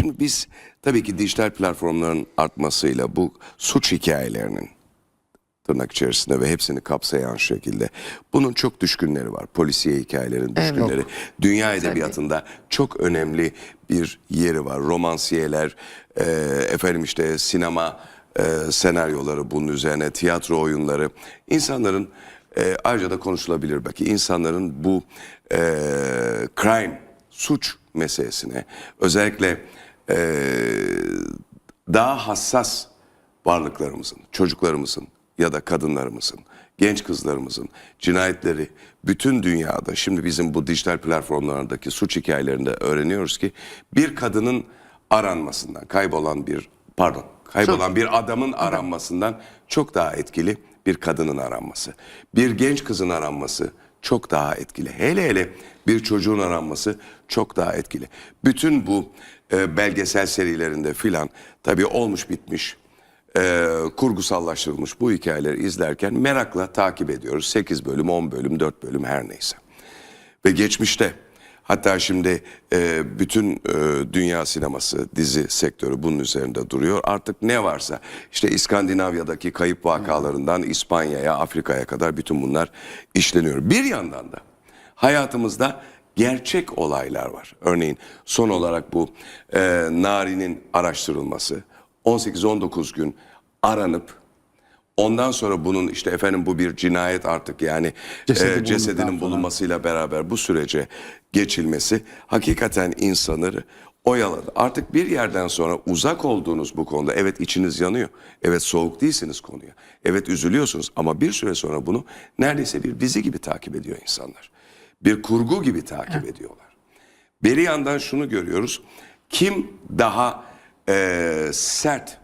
Şimdi biz tabii ki dijital platformların artmasıyla bu suç hikayelerinin tırnak içerisinde ve hepsini kapsayan şekilde bunun çok düşkünleri var. Polisiye hikayelerin düşkünleri. Dünya edebiyatında çok önemli bir yeri var. Romansiyeler, e, efendim işte sinema e, senaryoları bunun üzerine, tiyatro oyunları. İnsanların e, ayrıca da konuşulabilir belki. İnsanların bu e, crime, suç meselesine özellikle e, daha hassas varlıklarımızın, çocuklarımızın ya da kadınlarımızın, genç kızlarımızın cinayetleri bütün dünyada şimdi bizim bu dijital platformlardaki suç hikayelerinde öğreniyoruz ki bir kadının aranmasından kaybolan bir pardon kaybolan bir adamın aranmasından çok daha etkili bir kadının aranması. Bir genç kızın aranması çok daha etkili. Hele hele bir çocuğun aranması çok daha etkili. Bütün bu e, belgesel serilerinde filan tabii olmuş bitmiş e, kurgusallaştırılmış bu hikayeleri izlerken merakla takip ediyoruz. 8 bölüm, 10 bölüm, 4 bölüm her neyse. Ve geçmişte hatta şimdi e, bütün e, dünya sineması, dizi sektörü bunun üzerinde duruyor. Artık ne varsa işte İskandinavya'daki kayıp vakalarından İspanya'ya, Afrika'ya kadar bütün bunlar işleniyor. Bir yandan da hayatımızda gerçek olaylar var. Örneğin son olarak bu e, Nari'nin araştırılması. 18-19 gün aranıp ondan sonra bunun işte efendim bu bir cinayet artık yani Cesedi e, cesedinin bulunmasıyla beraber bu sürece geçilmesi hakikaten insanları oyaladı. Artık bir yerden sonra uzak olduğunuz bu konuda evet içiniz yanıyor. Evet soğuk değilsiniz konuya. Evet üzülüyorsunuz ama bir süre sonra bunu neredeyse bir dizi gibi takip ediyor insanlar. Bir kurgu gibi takip ediyorlar. Bir yandan şunu görüyoruz. Kim daha e, sert,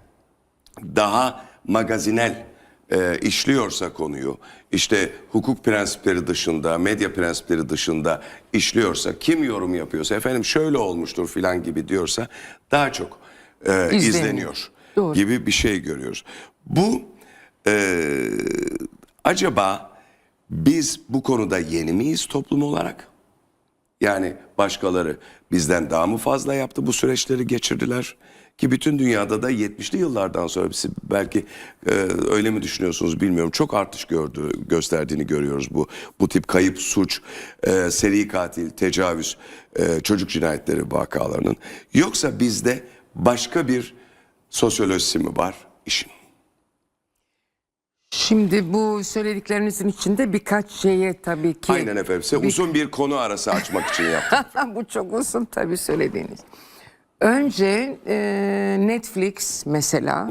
daha magazinel e, işliyorsa konuyu, işte hukuk prensipleri dışında, medya prensipleri dışında işliyorsa, kim yorum yapıyorsa, efendim şöyle olmuştur filan gibi diyorsa daha çok e, izleniyor Doğru. gibi bir şey görüyoruz. Bu e, acaba biz bu konuda yeni miyiz toplum olarak? Yani başkaları bizden daha mı fazla yaptı bu süreçleri geçirdiler? Ki bütün dünyada da 70'li yıllardan sonra belki e, öyle mi düşünüyorsunuz bilmiyorum. Çok artış gördü, gösterdiğini görüyoruz bu bu tip kayıp suç, e, seri katil, tecavüz, e, çocuk cinayetleri vakalarının. Yoksa bizde başka bir sosyolojisi mi var işin? Şimdi bu söylediklerinizin içinde birkaç şeye tabii ki... Aynen efendim. Size uzun bir konu arası açmak için yaptım. bu çok uzun tabii söylediğiniz. Önce e, Netflix mesela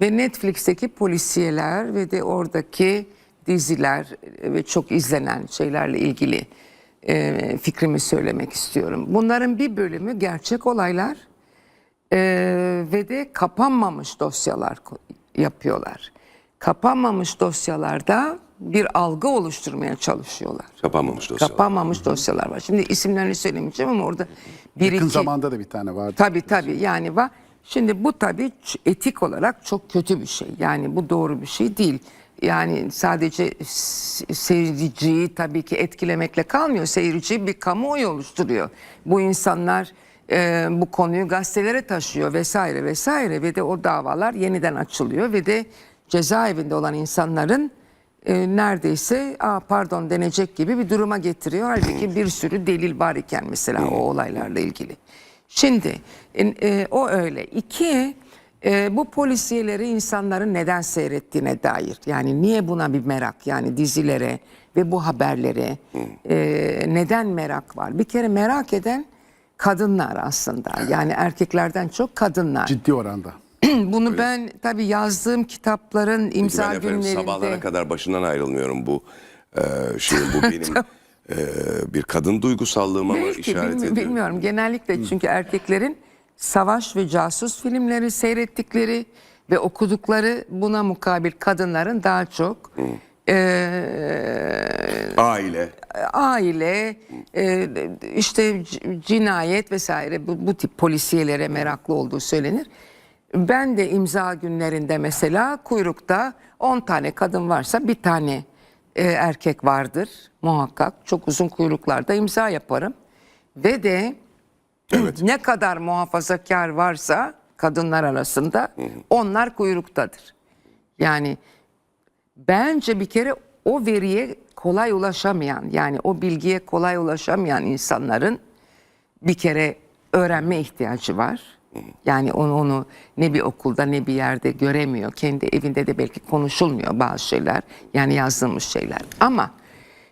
ve Netflix'teki polisiyeler ve de oradaki diziler ve çok izlenen şeylerle ilgili e, fikrimi söylemek istiyorum. Bunların bir bölümü gerçek olaylar e, ve de kapanmamış dosyalar yapıyorlar. Kapanmamış dosyalarda bir algı oluşturmaya çalışıyorlar. Kapanmamış dosyalar. Kapanmamış dosyalar var. Şimdi isimlerini söylemeyeceğim ama orada bir Yakın iki... zamanda da bir tane vardı. Tabii tabii yani var. Şimdi bu tabii etik olarak çok kötü bir şey. Yani bu doğru bir şey değil. Yani sadece seyirciyi tabii ki etkilemekle kalmıyor. Seyirci bir kamuoyu oluşturuyor. Bu insanlar e, bu konuyu gazetelere taşıyor vesaire vesaire ve de o davalar yeniden açılıyor ve de cezaevinde olan insanların e, neredeyse Aa, pardon denecek gibi bir duruma getiriyor. Halbuki bir sürü delil var iken mesela o olaylarla ilgili. Şimdi e, e, o öyle. İki, e, bu polisiyeleri insanların neden seyrettiğine dair. Yani niye buna bir merak yani dizilere ve bu haberlere e, neden merak var? Bir kere merak eden kadınlar aslında. Yani erkeklerden çok kadınlar. Ciddi oranda. Bunu ben tabii yazdığım kitapların imza ben efendim günlerinde... sabahlara kadar başından ayrılmıyorum bu e, şeyin bu benim e, bir kadın duygusallığıma Belki işaret bilmi- ediyor? bilmiyorum. Genellikle çünkü erkeklerin savaş ve casus filmleri seyrettikleri ve okudukları buna mukabil kadınların daha çok eee, Aile. aile, e, işte cinayet vesaire bu, bu tip polisiyelere meraklı olduğu söylenir. Ben de imza günlerinde mesela kuyrukta 10 tane kadın varsa bir tane e, erkek vardır muhakkak. Çok uzun kuyruklarda imza yaparım. Ve de Evet. ne kadar muhafazakar varsa kadınlar arasında onlar kuyruktadır. Yani bence bir kere o veriye kolay ulaşamayan yani o bilgiye kolay ulaşamayan insanların bir kere öğrenme ihtiyacı var. Yani onu, onu ne bir okulda ne bir yerde göremiyor. Kendi evinde de belki konuşulmuyor bazı şeyler. Yani yazılmış şeyler. Ama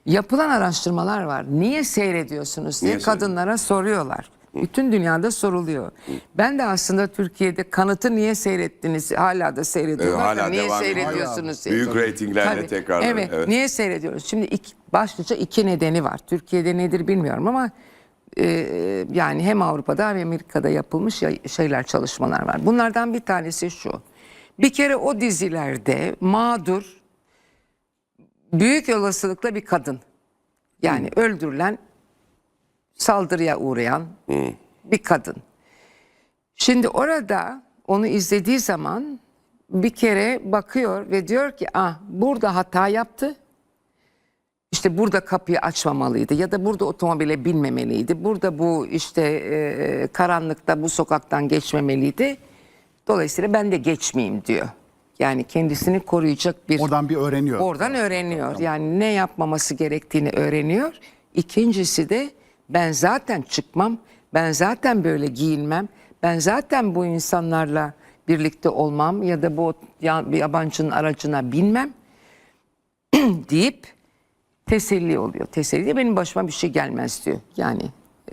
yapılan araştırmalar var. Niye seyrediyorsunuz diye Niye kadınlara soruyorlar. Bütün dünyada soruluyor. Ben de aslında Türkiye'de kanıtı niye seyrettiniz? Hala da seyrediyorlar. Evet, hala da niye devam ediyor. seyrediyorsunuz? diye. Büyük reytinglerle Tabii. tekrar. Evet, Niye seyrediyoruz? Şimdi iki, başlıca iki nedeni var. Türkiye'de nedir bilmiyorum ama e, yani hem Avrupa'da hem Amerika'da yapılmış ya- şeyler, çalışmalar var. Bunlardan bir tanesi şu. Bir kere o dizilerde mağdur büyük olasılıkla bir kadın. Yani öldürülen, saldırıya uğrayan bir kadın. Şimdi orada onu izlediği zaman bir kere bakıyor ve diyor ki ah burada hata yaptı. İşte burada kapıyı açmamalıydı ya da burada otomobile binmemeliydi. Burada bu işte e, karanlıkta bu sokaktan geçmemeliydi. Dolayısıyla ben de geçmeyeyim diyor. Yani kendisini koruyacak bir Oradan bir öğreniyor. Oradan öğreniyor. Yani ne yapmaması gerektiğini öğreniyor. İkincisi de ben zaten çıkmam, ben zaten böyle giyinmem, ben zaten bu insanlarla birlikte olmam ya da bu yabancının aracına binmem deyip teselli oluyor. Teselli de benim başıma bir şey gelmez diyor. Yani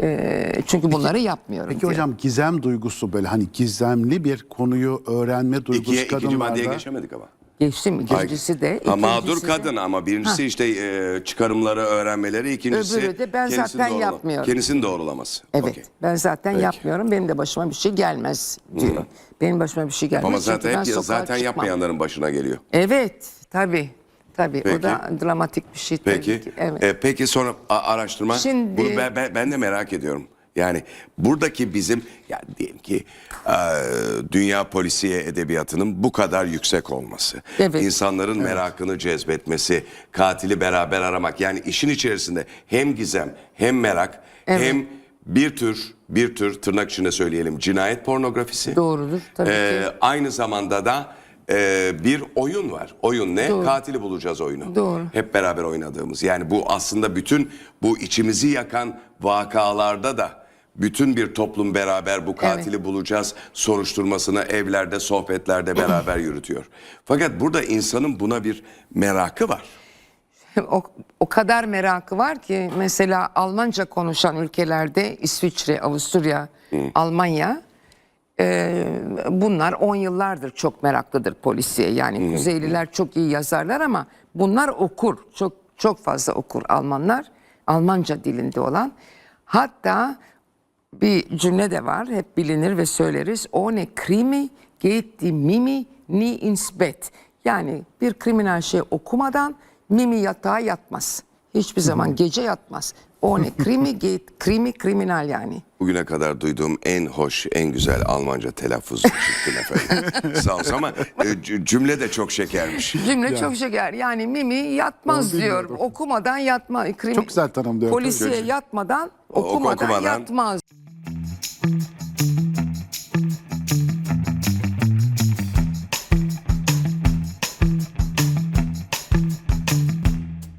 e, çünkü bunları yapmıyorum Peki diyor. hocam gizem duygusu böyle hani gizemli bir konuyu öğrenme duygusu İkiye, ikinci kadınlarda. maddeye geçemedik ama. Geçti mi? İkincisi de. Ha, mağdur de- kadın ama birincisi işte e, çıkarımları öğrenmeleri, ikincisi Öbürü de ben kendisini zaten doğrula- yapmıyorum. Kendisini doğrulaması. Evet. Okey. Ben zaten Peki. yapmıyorum. Benim de başıma bir şey gelmez diyor. Benim başıma bir şey gelmez. Ama zaten hep zaten çıkmam. yapmayanların başına geliyor. Evet, tabii. Tabii. Peki. O da dramatik bir şey tabii Peki. ki. Evet. E, peki sonra a- araştırma. Şimdi- Bunu ben, ben, ben de merak ediyorum. Yani buradaki bizim ya diyelim ki e, dünya polisiye edebiyatının bu kadar yüksek olması, Evet. insanların merakını cezbetmesi, katili beraber aramak yani işin içerisinde hem gizem hem merak Evet. hem bir tür bir tür tırnak içinde söyleyelim cinayet pornografisi. Doğrudur tabii Ee, ki. aynı zamanda da e, bir oyun var. Oyun ne? Doğru. Katili bulacağız oyunu. Doğru. Hep beraber oynadığımız. Yani bu aslında bütün bu içimizi yakan vakalarda da bütün bir toplum beraber bu katili bulacağız soruşturmasını evlerde, sohbetlerde beraber yürütüyor. Fakat burada insanın buna bir merakı var. O, o kadar merakı var ki mesela Almanca konuşan ülkelerde İsviçre, Avusturya, Almanya bunlar 10 yıllardır çok meraklıdır polisiye. Yani Kuzeyliler çok iyi yazarlar ama bunlar okur. Çok çok fazla okur Almanlar. Almanca dilinde olan. Hatta bir cümle de var hep bilinir ve söyleriz. Ohne Krimi geht die Mimi nie ins Bett. Yani bir kriminal şey okumadan Mimi yatağa yatmaz. Hiçbir zaman gece yatmaz. Ohne Krimi geht Krimi kriminal yani. Bugüne kadar duyduğum en hoş, en güzel Almanca telaffuzu çıktı efendim. Sağ olsun ama e, cümle de çok şekermiş. Cümle çok şeker. Yani Mimi yatmaz Onu diyor. bilmiyordum. Okumadan yatma. Krimi, Çok güzel tanımlıyor. Polisiye yatmadan O- okumadan, okumadan- yatmaz.